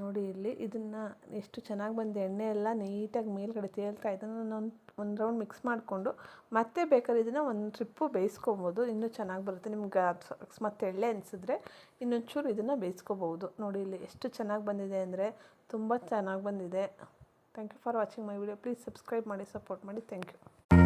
ನೋಡಿ ಇಲ್ಲಿ, ಇದನ್ನು ಎಷ್ಟು ಚೆನ್ನಾಗಿ ಬಂದಿದೆ. ಎಣ್ಣೆ ಎಲ್ಲ ನೀಟಾಗಿ ಮೇಲ್ಗಡೆ ತೇಲ್ತಾ ಇದನ್ನು ಒಂದು ಒಂದು ರೌಂಡ್ ಮಿಕ್ಸ್ ಮಾಡಿಕೊಂಡು, ಮತ್ತೆ ಬೇಕಾದ್ರೆ ಇದನ್ನು ಒಂದು ಟ್ರಿಪ್ಪು ಬೇಯಿಸ್ಕೊಬೋದು. ಇನ್ನೂ ಚೆನ್ನಾಗಿ ಬರುತ್ತೆ. ನಿಮ್ಗೆ ಅಕಸ್ಮಾತ್ ಎಳ್ಳೆ ಅನಿಸಿದ್ರೆ ಇನ್ನೊಂಚೂರು ಇದನ್ನು ಬೇಯಿಸ್ಕೋಬೋದು. ನೋಡಿ ಇಲ್ಲಿ ಎಷ್ಟು ಚೆನ್ನಾಗಿ ಬಂದಿದೆ ಅಂದರೆ ತುಂಬ ಚೆನ್ನಾಗಿ ಬಂದಿದೆ. Thank you for watching my video please subscribe ಮಾಡಿ ಸಪೋರ್ಟ್ ಮಾಡಿ. Thank you